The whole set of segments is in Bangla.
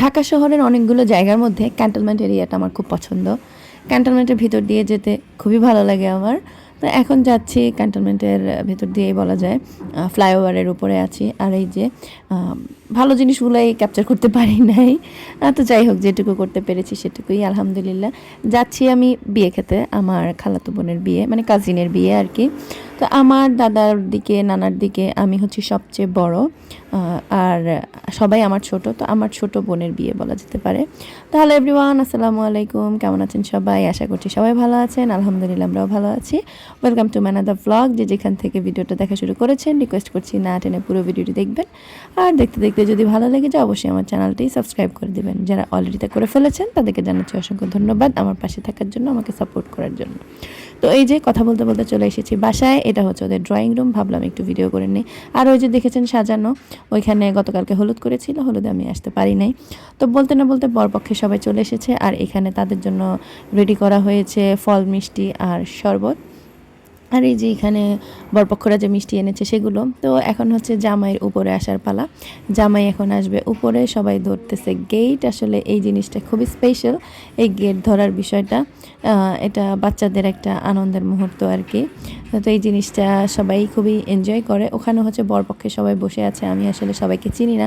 ঢাকা শহরের অনেকগুলো জায়গার মধ্যে ক্যান্টনমেন্ট এরিয়াটা আমার খুব পছন্দ। ক্যান্টনমেন্টের ভিতর দিয়ে যেতে খুবই ভালো লাগে আমার। তো এখন যাচ্ছি ক্যান্টনমেন্টের ভিতর দিয়েই বলা যায়। ফ্লাইওভারের উপরে আছি। আর এই যে ভালো জিনিসগুলোই ক্যাপচার করতে পারি নাই। তো যাই হোক, যেটুকু করতে পেরেছি সেটুকুই, আলহামদুলিল্লাহ। যাচ্ছি আমি বিয়ে খেতে, আমার খালাতো বোনের বিয়ে মানে কাজিনের বিয়ে আর কি। তো আমার দাদার দিকে, নানার দিকে আমি হচ্ছি সবচেয়ে বড় আর সবাই আমার ছোট, তো আমার ছোট বোনের বিয়ে বলা যেতে পারে। তাহলে এভরিওয়ান আসসালামু আলাইকুম, কেমন আছেন সবাই? আশা করছি সবাই ভালো আছেন, আলহামদুলিল্লাহ আমরাও ভালো আছি। ওয়েলকাম টু ম্যানাদা ব্লগ যে যেখান থেকে ভিডিওটা দেখা শুরু করেছেন রিকোয়েস্ট করছি না টেনে পুরো ভিডিওটি দেখবেন। আর দেখতে দেখতে যদি ভালো লেগে যায়, অবশ্যই আমার চ্যানেলটি সাবস্ক্রাইব করে দেবেন। যারা অলরেডি তা করে ফেলেছেন, তাদেরকে জানাচ্ছি অসংখ্য ধন্যবাদ আমার পাশে থাকার জন্য, আমাকে সাপোর্ট করার জন্য। তো এই যে কথা বলতে বলতে চলে এসেছি বাসায়, এটা হচ্ছে ওদের ড্রয়িং রুম ভাবলাম একটু ভিডিও করে নিই। আর ওই যে দেখেছেন সাজানো, ওইখানে গতকালকে হলুদ করেছিল, হলুদে আমি আসতে পারি নাই। তো বলতে না বলতে বরপক্ষে সবাই চলে এসেছে, আর এখানে তাদের জন্য রেডি করা হয়েছে ফল, মিষ্টি আর শরবত। আর এই যে এখানে বরপক্ষরা যে মিষ্টি এনেছে সেগুলো, তো এখন হচ্ছে জামাইয়ের উপরে আসার পালা। জামাই এখন আসবে উপরে, সবাই ধরতেছে গেট আসলে এই জিনিসটা খুবই স্পেশাল এই গেট ধরার বিষয়টা এটা বাচ্চাদের একটা আনন্দের মুহূর্ত আর কি। তো এই জিনিসটা সবাই খুবই এনজয় করে। ওখানে হচ্ছে বরপক্ষে সবাই বসে আছে, আমি আসলে সবাইকে চিনি না।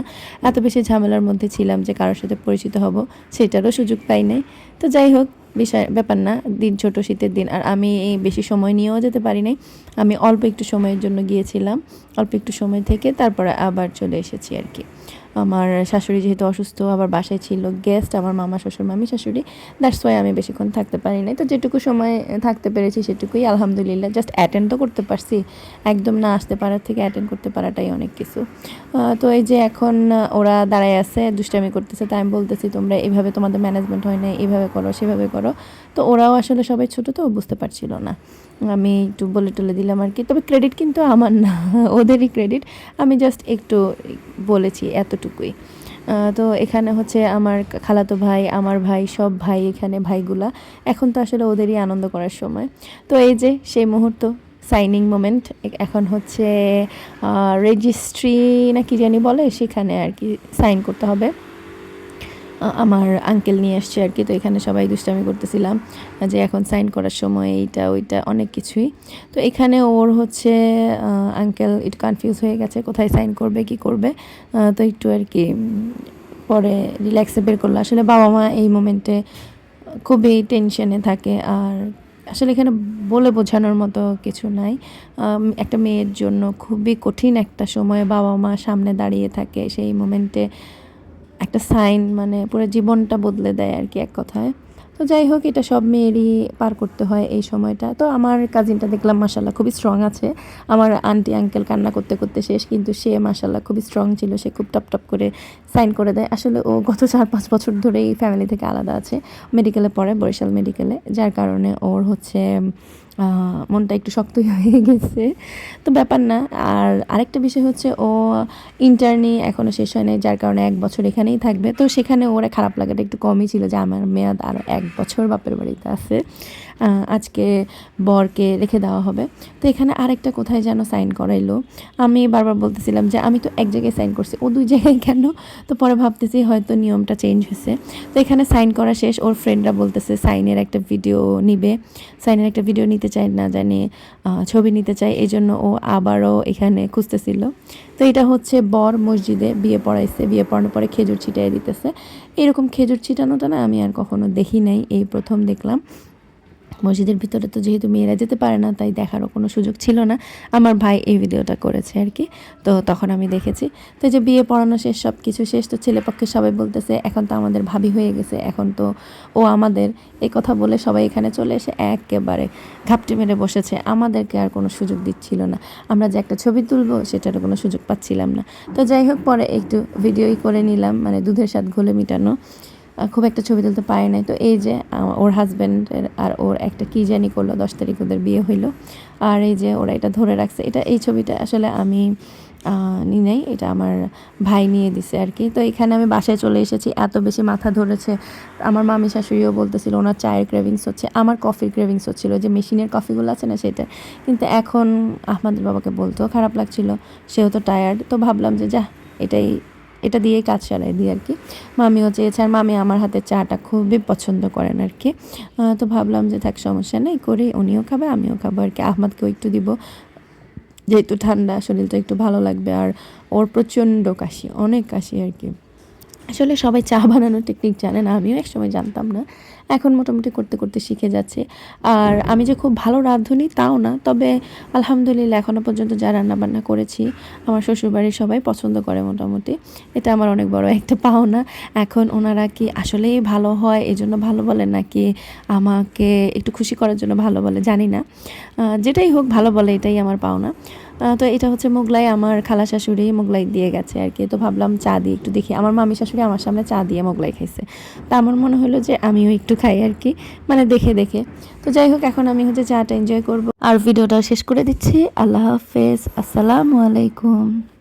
এত বেশি ঝামেলার মধ্যে ছিলাম যে কারোর সাথে পরিচিত হব, সেটারও সুযোগ পাই নাই। তো যাই হোক বিষয়, ব্যাপার না, দিন ছোট, শীতের দিন। আর আমি এই বেশি সময় নিয়েও যেতে পারি নাই। আমি অল্প একটু সময়ের জন্য গিয়েছিলাম, অল্প একটু সময় থেকে, তারপরে আবার চলে এসেছি আর কি। আমার শাশুড়ি যেহেতু অসুস্থ, আবার বাসায় ছিল গেস্ট আমার মামা, শ্বশুর, মামি, শাশুড়ি দ্যাটস ওয়াই আমি বেশিক্ষণ থাকতে পারি নাই। তো যেটুকু সময় থাকতে পেরেছি সেটুকুই, আলহামদুলিল্লাহ জাস্ট অ্যাটেন্ড তো করতে পারছি, একদম না আসতে পারার থেকে অ্যাটেন্ড করতে পারাটাই অনেক কিছু। তো এই যে এখন ওরা দাঁড়ায় আছে, দুষ্টামি করতেছে, তাই আমি বলতেছি, তোমরা এভাবে তোমাদের ম্যানেজমেন্ট হয় না এইভাবে করো, সেভাবে করো। তো ওরাও আসলে সবাই ছোটো, তো বুঝতে পারছিল না। আমি একটু বলে টলে দিলাম আর কি, তবে ক্রেডিট কিন্তু আমার না, ওদেরই ক্রেডিট আমি জাস্ট একটু বলেছি এতটুকুই আহ, তো এখানে হচ্ছে আমার খালাতো ভাই আমার ভাই সব ভাই এখানে ভাইগুলা। এখন তো আসলে ওদেরই আনন্দ করার সময়। তো এই যে সেই মুহূর্ত সাইনিং মোমেন্ট এখন হচ্ছে রেজিস্ট্রি না কি জানি বলে সেখানে আর কি সাইন করতে হবে। আমার আঙ্কেল নিয়ে আসছে আর কি, তো এখানে সবাই দুষ্টামি করতেছিলাম যে এখন সাইন করার সময় এইটা, ওইটা, অনেক কিছুই। তো এখানে ওর হচ্ছে আঙ্কেল একটু কনফিউজ হয়ে গেছে, কোথায় সাইন করবে, কি করবে তো একটু আর কি পরে রিল্যাক্সে বের করল। আসলে বাবা মা এই মোমেন্টে খুবই টেনশনে থাকে, আর আসলে এখানে বলে বোঝানোর মতো কিছু নাই। একটা মেয়ের জন্য খুবই কঠিন একটা সময় বাবা মা সামনে দাঁড়িয়ে থাকে সেই মোমেন্টে একটা সাইন মানে পুরো জীবনটা বদলে দেয় আর কি এক কথায়। তো যাই হোক, এটা সব মেয়েরই পার করতে হয় এই সময়টা। তো আমার কাজিনটা দেখলাম মাসাল্লাহ খুবই স্ট্রং আছে। আমার আন্টি আঙ্কেল কান্না করতে করতে শেষ, কিন্তু সে মাসাল্লাহ খুবই স্ট্রং ছিল। সে খুব টপ টপ করে সাইন করে দেয়। আসলে ও গত চার পাঁচ বছর ধরে এই ফ্যামিলি থেকে আলাদা আছে মেডিকেলে পড়ে, বরিশাল মেডিকেলে যার কারণে ওর হচ্ছে মনটা একটু শক্তই হয়ে গেছে। তো ব্যাপার না। আর আরেকটা বিষয় হচ্ছে, ও ইন্টারনি এখনও শেষ হয় নাই, যার কারণে এক বছর এখানেই থাকবে। তো সেখানে ওরা খারাপ লাগাটা একটু কমই ছিল যে আমার মেয়াদ আরও এক বছর বাপের বাড়িতে আছে। আজকে বরকে রেখে দেওয়া হবে। তো এখানে আরেকটা কোথায় যেন সাইন করাইলো। আমি বারবার বলতেছিলাম যে, আমি তো এক জায়গায় সাইন করছি। ও দুই জায়গায় কেন? তো পরে ভাবতেছি হয়তো নিয়মটা চেঞ্জ হয়েছে। তো এখানে সাইন করা শেষ। ওর ফ্রেন্ডরা বলতেছে, সাইনের একটা ভিডিও নিবে। সাইনের একটা ভিডিও নিতে চায়, না জানি ছবি নিতে চায়, এই জন্য ও আবারও এখানে খুঁজতেছিল। তো এটা হচ্ছে বর মসজিদে বিয়ে পড়াইছে, বিয়ে পড়ানোর পরে খেজুর ছিটাই দিতেছে। এরকম খেজুর ছিটানোটা না আমি আর কখনো দেখি নাই, এই প্রথম দেখলাম। মসজিদের ভিতরে তো যেহেতু মেয়েরা যেতে পারে না, তাই দেখারও কোনো সুযোগ ছিল না। আমার ভাই এই ভিডিওটা করেছে আর কি। তো তখন আমি দেখেছি। তো যে বিয়ে পড়ানো শেষ সব কিছু শেষ, তো ছেলেপক্ষে সবাই বলতেছে, এখন তো আমাদের ভাবি হয়ে গেছে, এখন তো ও আমাদের এই কথা বলে সবাই এখানে চলে এসে একেবারে ঘাপটি মেরে বসেছে। আমাদেরকে আর কোনো সুযোগ দিচ্ছিল না। আমরা যে একটা ছবি তুলবো সেটারও কোনো সুযোগ পাচ্ছিলাম না। তো যাই হোক, পরে একটু ভিডিওই করে নিলাম মানে দুধের স্বাদ ঘোলে মিটানো। খুব একটা ছবি তুলতে পারে নাই। তো এই যে ওর হাজব্যান্ডের আর ওর একটা কী জানি করল, দশ তারিখ ওদের বিয়ে হইল। আর এই যে ওরা এটা ধরে রাখছে, এটা, এই ছবিটা আসলে আমি নি নাই, এটা আমার ভাই নিয়ে দিছে আর কি। তো এখানে আমি বাসায় চলে এসেছি, এত বেশি মাথা ধরেছে। আমার মামি শাশুড়িও বলতেছিল, ওনার চায়ের ক্রেভিংস হচ্ছে, আমার কফির ক্রেভিংস হচ্ছিল, যে মেশিনের কফিগুলো আছে না সেটা। কিন্তু এখন আহমদের বাবাকে বলতেও খারাপ লাগছিল, সেও তো টায়ার্ড তো ভাবলাম যে, যা, এটাই এটা দিয়েই কাজ চালাই দিই আর কি। মামিও চেয়েছে আর মামি আমার হাতে চাটা খুবই পছন্দ করেন আর কি। তো ভাবলাম যে থাক, সমস্যা নেই, করে উনিও খাবে, আমিও খাব আর কি। আহমদকেও একটু দিব। যেহেতু ঠান্ডা, শরীরটা একটু ভালো লাগবে আর ওর প্রচণ্ড কাশি, অনেক কাশি আর কি। আসলে সবাই চা বানানোর টেকনিক জানে না, আমিও একসময় জানতাম না। এখন মোটামুটি করতে করতে শিখে যাচ্ছে। আর আমি যে খুব ভালো রাঁধুনি তাও না, তবে আলহামদুলিল্লাহ এখনও পর্যন্ত যা রান্নাবান্না করেছি, আমার শ্বশুরবাড়ির সবাই পছন্দ করে মোটামুটি। এটা আমার অনেক বড় একটা পাওনা। এখন ওনারা কি আসলেই ভালো হয় এই জন্য ভালো বলে, নাকি আমাকে একটু খুশি করার জন্য ভালো বলে? জানি না। যেটাই হোক ভালো বলে, এটাই আমার পাওনা। তো এটা হচ্ছে মোগলাই আমার খালা শাশুড়ি মোগলাই দিয়ে গেছে আর কি। তো ভাবলাম চা দিয়ে একটু দেখি। আমার মামি শাশুড়ি আমার সামনে চা দিয়ে মোগলাই খাইছে। তা আমার মনে হলো যে আমিও একটু খাই আর কি মানে দেখে দেখে। তো যাই হোক, এখন আমি হচ্ছে চাটা এনজয় করব। আর ভিডিওটা শেষ করে দিচ্ছি। আল্লাহ হাফেজ। আসসালামু আলাইকুম।